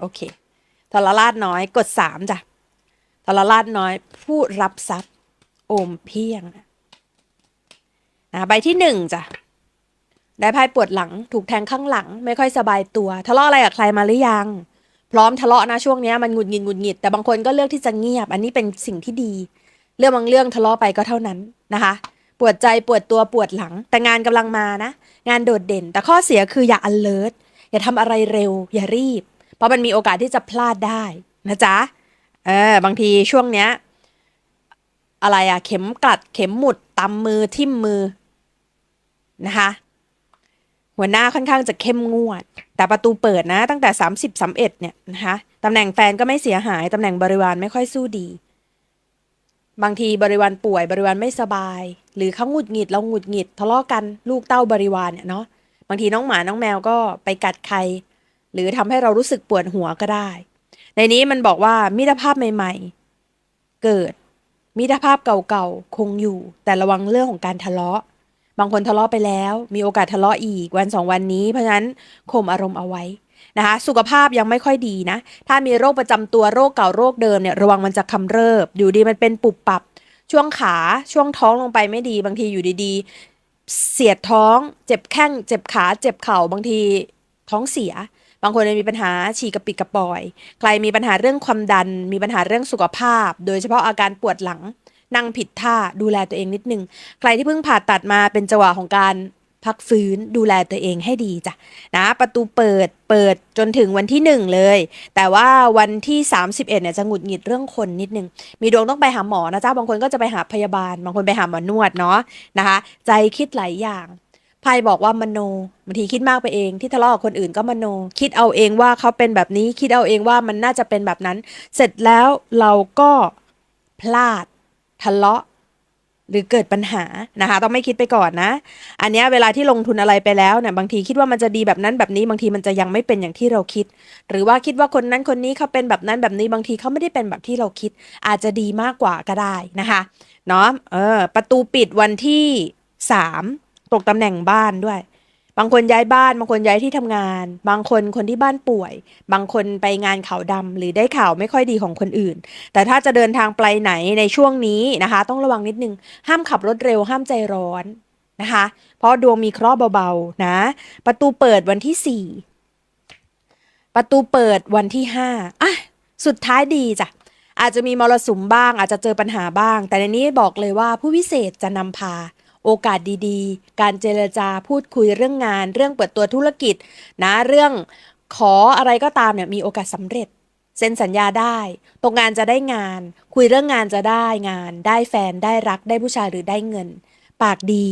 โอเคทรราชน้อยกดสามจ้ะทรราชน้อยผู้รับทรัพย์โอมเพียงนะใบที่หนึ่งจ้ะได้ไพ่ปวดหลังถูกแทงข้างหลัง ไม่ค่อยสบายตัว ทะเลาะอะไรกับใครมาหรือยัง พร้อมทะเลาะนะช่วงนี้มันหงุดหงิดหงุดหงิดแต่บางคนก็เลือกที่จะเงียบ อันนี้เป็นสิ่งที่ดี เรื่องบางเรื่องทะเลาะไปก็เท่านั้นนะคะ ปวดใจปวดตัวปวดหลัง แต่งานกำลังมานะ งานโดดเด่น แต่ข้อเสียคืออย่า alert อย่าทำอะไรเร็ว อย่ารีบ เพราะมันมีโอกาสที่จะพลาดได้นะจ๊ะเออบางทีช่วงเนี้ยอะไรอะเข็มกลัดเข็มหมุดตำมือทิ่มมือนะคะหัวหน้าค่อนข้างจะเข้มงวด แต่ประตูเปิดนะ ตั้งแต่ 30 31เนี่ยนะคะตำแหน่งแฟนก็ไม่เสียหาย ตำแหน่งบริวารไม่ค่อยสู้ดี บางทีบริวารป่วยบริวารไม่สบาย หรือเขาหงุดหงิดเราหงุดหงิดทะเลาะกันลูกเต้าบริวารเนี่ยเนาะบางทีน้องหมาน้องแมวก็ไปกัดใคร หรือทำให้เรารู้สึกปวดหัวก็ได้ ในนี้มันบอกว่ามิตรภาพใหม่ ๆ เกิดมิตรภาพเก่าๆคงอยู่ แต่ระวังเรื่องของการทะเลาะ บางคนทะเลาะไปแล้ว มีโอกาสทะเลาะอีกวันสองวันนี้ เพราะฉะนั้นข่มอารมณ์เอาไว้นะคะสุขภาพยังไม่ค่อยดีนะ ถ้ามีโรคประจำตัวโรคเก่าโรคเดิมเนี่ยระวังมันจะกำเริบ อยู่ดีมันเป็นปุบปับ ช่วงขาช่วงท้องลงไปไม่ดี บางทีอยู่ดีๆ เสียดท้อง เจ็บแข้ง เจ็บขา เจ็บเข่าบางทีท้องเสีย บางคนมีปัญหาฉี่กระปิดกระปอย ใครมีปัญหาเรื่องความดัน มีปัญหาเรื่องสุขภาพ โดยเฉพาะอาการปวดหลัง นั่งผิดท่าดูแลตัวเองนิดนึง ใครที่เพิ่งผ่าตัดมาเป็นจังหวะของการพักฟื้นดูแลตัวเองให้ดีจ้ะนะประตูเปิดเปิดจนถึงวันที่หนึ่งเลย แต่ว่าวันที่ 31เนี่ยจะหงุดหงิดเรื่องคนนิดนึง มีดวงต้องไปหาหมอนะจ๊ะบางคนก็จะไปหาพยาบาล บางคนไปหาหมอนวดเนาะนะคะ ใจคิดหลายอย่าง ไพ่บอกว่ามโนบางทีคิดมากไปเองที่ทะเลาะกับคนอื่นก็มโน คิดเอาเองว่าเขาเป็นแบบนี้ คิดเอาเองว่ามันน่าจะเป็นแบบนั้น เสร็จแล้วเราก็พลาดทะเลาะหรือเกิดปัญหานะคะ ต้องไม่คิดไปก่อนนะ อันนี้เวลาที่ลงทุนอะไรไปแล้วเนี่ยบางทีคิดว่ามันจะดีแบบนั้นแบบนี้บางทีมันจะยังไม่เป็นอย่างที่เราคิด หรือว่าคิดว่าคนนั้นคนนี้เขาเป็นแบบนั้นแบบนี้บางทีเขาไม่ได้เป็นแบบที่เราคิด อาจจะดีมากกว่าก็ได้นะคะเนาะเออประตูปิดวันที่สาม ตกตำแหน่งบ้านด้วย บางคนย้ายบ้าน บางคนย้ายที่ทำงาน บางคนคนที่บ้านป่วย บางคนไปงานข่าวดำหรือได้ข่าวไม่ค่อยดีของคนอื่น แต่ถ้าจะเดินทางไปไหนในช่วงนี้นะคะ ต้องระวังนิดนึง ห้ามขับรถเร็วห้ามใจร้อนนะคะ เพราะดวงมีเคราะห์เบาๆนะ ประตูเปิดวันที่สี่ประตูเปิดวันที่ห้าอะสุดท้ายดีจ้ะอาจจะมีมรสุมบ้าง อาจจะเจอปัญหาบ้าง แต่ในนี้บอกเลยว่าผู้วิเศษจะนำพา โอกาสดีๆ การเจรจาพูดคุยเรื่องงาน เรื่องเปิดตัวธุรกิจ นะเรื่องขออะไรก็ตามเนี่ยมีโอกาสสำเร็จเซ็นสัญญาได้ ตกงานจะได้งาน คุยเรื่องงานจะได้งาน ได้แฟน ได้รัก ได้ผู้ชายหรือได้เงิน ปากดี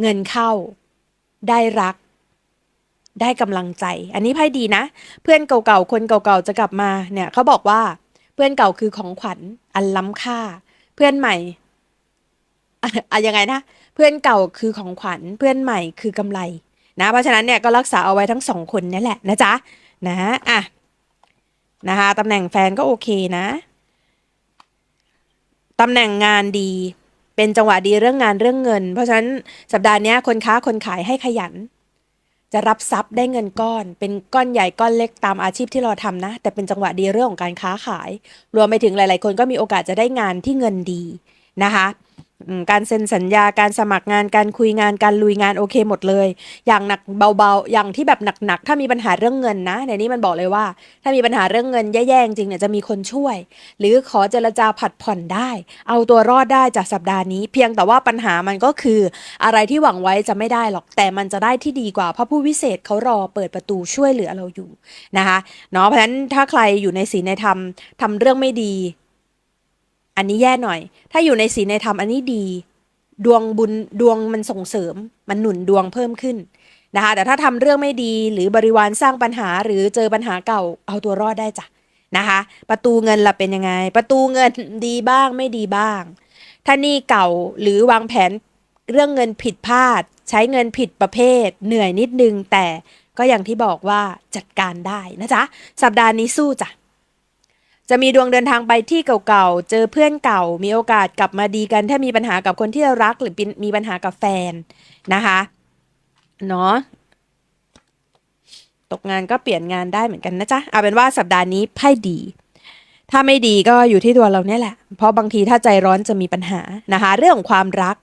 เงินเข้า ได้รัก ได้กำลังใจ อันนี้ไพ่ดีนะ เพื่อนเก่าๆ คนเก่าๆ จะกลับมา เนี่ยเขาบอกว่า เพื่อนเก่าคือของขวัญ อันล้ำค่า เพื่อนใหม่ อะยังไงนะ เพื่อนเก่าคือของขวัญเพื่อนใหม่คือกำไรนะ เพราะฉะนั้นเนี่ยก็รักษาเอาไว้ทั้งสองคนนี่แหละนะจ๊ะนะอะนะคะตำแหน่งแฟนก็โอเคนะตำแหน่งงานดีเป็นจังหวะดีเรื่องงานเรื่องเงิน เพราะฉะนั้นสัปดาห์นี้คนค้าคนขายให้ขยัน จะรับทรัพย์ได้เงินก้อน เป็นก้อนใหญ่ก้อนเล็กตามอาชีพที่เราทำนะ แต่เป็นจังหวะดีเรื่องของการค้าขาย รวมไปถึงหลาย ๆ คนก็มีโอกาสจะได้งานที่เงินดีนะคะ การเซ็นสัญญาการสมัครงานการคุยงานการลุยงานโอเคหมดเลย อย่างหนักเบาๆ อย่างที่แบบหนักๆ ถ้ามีปัญหาเรื่องเงินนะในนี้มันบอกเลยว่า ถ้ามีปัญหาเรื่องเงินแย่ๆจริงเนี่ยจะมีคนช่วย หรือขอเจรจาผัดผ่อนได้ เอาตัวรอดได้จากสัปดาห์นี้ เพียงแต่ว่าปัญหามันก็คือ อะไรที่หวังไว้จะไม่ได้หรอกแต่มันจะได้ที่ดีกว่าเพราะผู้วิเศษเขารอเปิดประตูช่วยเหลือเราอยู่นะคะเนาะเพราะฉะนั้นถ้าใครอยู่ในศีลในธรรมทำเรื่องไม่ดี อันนี้แย่หน่อย ถ้าอยู่ในศีลในธรรมอันนี้ดี ดวงบุญดวงมันส่งเสริม มันหนุนดวงเพิ่มขึ้นนะคะแต่ถ้าทำเรื่องไม่ดีหรือบริวารสร้างปัญหาหรือเจอปัญหาเก่าเอาตัวรอดได้จ้ะนะคะ ประตูเงินล่ะเป็นยังไง ประตูเงินดีบ้างไม่ดีบ้าง ถ้านี้เก่าหรือวางแผนเรื่องเงินผิดพลาด ใช้เงินผิดประเภท เหนื่อยนิดนึงแต่ก็อย่างที่บอกว่าจัดการได้นะจ๊ะสัปดาห์นี้สู้จ้ะ จะมีดวงเดินทางไปที่เก่าๆ เจอเพื่อนเก่า มีโอกาสกลับมาดีกัน ถ้ามีปัญหากับคนที่รารักหรือมีปัญหากับแฟนนะคะเนาะตกงานก็เปลี่ยนงานได้เหมือนกันนะจ๊ะเอาเป็นว่าสัปดาห์นี้ไพ่ดี ถ้าไม่ดีก็อยู่ที่ตัวเราเนี่ยแหละ เพราะบางทีถ้าใจร้อนจะมีปัญหานะคะ เรื่องของความรัก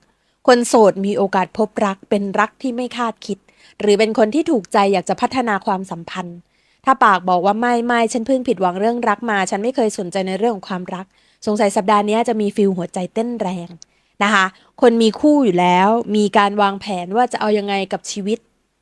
คนโสดมีโอกาสพบรักเป็นรักที่ไม่คาดคิด หรือเป็นคนที่ถูกใจอยากจะพัฒนาความสัมพันธ์ ถ้าปากบอกว่าไม่ไม่ฉันเพิ่งผิดหวังเรื่องรักมา ฉันไม่เคยสนใจในเรื่องของความรัก สงสัยสัปดาห์นี้จะมีฟิลหัวใจเต้นแรงนะคะ คนมีคู่อยู่แล้ว มีการวางแผนว่าจะเอายังไงกับชีวิต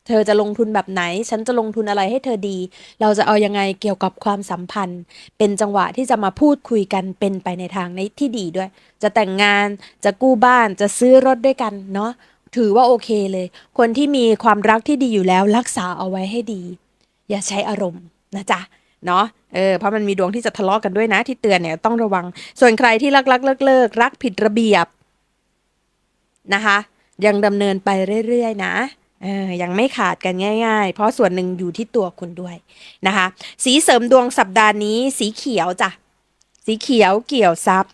เธอจะลงทุนแบบไหน ฉันจะลงทุนอะไรให้เธอดี เราจะเอายังไงเกี่ยวกับความสัมพันธ์ เป็นจังหวะที่จะมาพูดคุยกันเป็นไปในทางในที่ดีด้วย จะแต่งงานจะกู้บ้านจะซื้อรถด้วยกันเนาะถือว่าโอเคเลย คนที่มีความรักที่ดีอยู่แล้วรักษาเอาไว้ให้ดี อย่าใช้อารมณ์นะจ๊ะเนาะเออเพราะมันมีดวงที่จะทะเลาะกันด้วยนะที่เตือนเนี่ยต้องระวัง ส่วนใครที่รักรักเลิกเลิกรักผิดระเบียบนะคะ ยังดำเนินไปเรื่อยๆ นะเออยังไม่ขาดกันง่าย ๆ เพราะส่วนหนึ่งอยู่ที่ตัวคุณด้วยนะคะ สีเสริมดวงสัปดาห์นี้ สีเขียวจ้ะสีเขียวเกี่ยวทรัพย์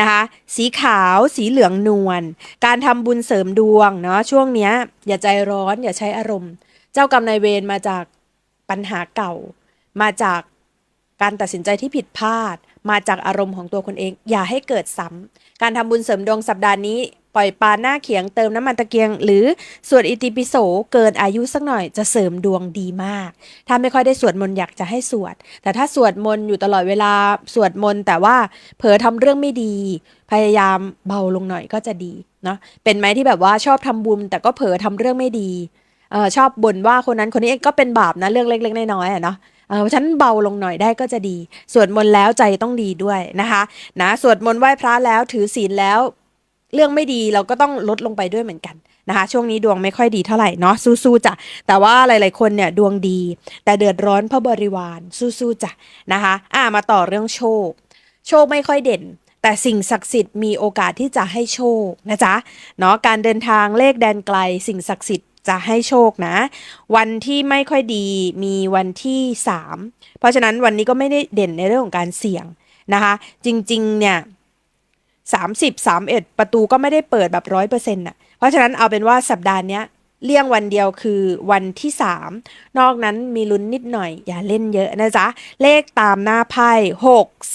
นะคะ สีขาวสีเหลืองนวลการทำบุญเสริมดวงเนาะช่วงเนี้ยอย่าใจร้อนอย่าใช้อารมณ์ เจ้ากรรมนายเวรมาจาก ปัญหาเก่า มาจากการตัดสินใจที่ผิดพลาด มาจากอารมณ์ของตัวคนเอง อย่าให้เกิดซ้ำ การทำบุญเสริมดวงสัปดาห์นี้ ปล่อยปลาหน้าเขียงเติมน้ำมันตะเกียง หรือสวดอิติปิโสเกินอายุสักหน่อยจะเสริมดวงดีมาก ถ้าไม่ค่อยได้สวดมนต์อยากจะให้สวด แต่ถ้าสวดมนต์อยู่ตลอดเวลาสวดมนต์แต่ว่าเผลอทำเรื่องไม่ดี พยายามเบาลงหน่อยก็จะดีเนาะเป็นไหมที่แบบว่าชอบทำบุญแต่ก็เผลอทำเรื่องไม่ดี ชอบบ่นว่าคนนั้นคนนี้ก็เป็นบาปนะเรื่องเล็ก ๆ น้อยๆอะเนาะเออเพราะฉะนันเบาลงหน่อยได้ก็จะดีสวดมนต์แล้วใจต้องดีด้วยนะคะนะสวดมนต์ไหว้พระแล้วถือศีลแล้ว เรื่องไม่ดีเราก็ต้องลดลงไปด้วยเหมือนกันนะคะช่วงนี้ดวงไม่ค่อยดีเท่าไหร่เนาะสู้ๆจ้ะแต่ว่าหลายๆคนเนี่ยดวงดี แต่เดือดร้อนเพราะบริวารสู้ๆจ้ะนะคะอ่ามาต่อเรื่องโชค โชคไม่ค่อยเด่น แต่สิ่งศักดิ์สิทธิ์มีโอกาสที่จะให้โชคนะจ๊ะเนาะการเดินทางเลขแดนไกล สิ่งศักดิ์สิทธิ์ จะให้โชคนะ วันที่ไม่ค่อยดีมีวันที่ 3 เพราะฉะนั้นวันนี้ก็ไม่ได้เด่นในเรื่องของการเสี่ยงนะคะ จริง ๆ เนี่ย30 31ประตูก็ไม่ได้เปิดแบบร้อยเปอร์เซ็นต์อะ เพราะฉะนั้นเอาเป็นว่าสัปดาห์เนี้ยเลี่ยงวันเดียวคือวันที่ 3 นอกนั้นมีลุ้นนิดหน่อย อย่าเล่นเยอะนะจ๊ะ เลขตามหน้าไพ่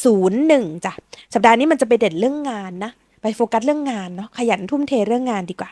601จ้ะ สัปดาห์นี้มันจะไปเด่นเรื่องงานนะ ไปโฟกัสเรื่องงานเนาะขยันทุ่มเทเรื่องงานดีกว่า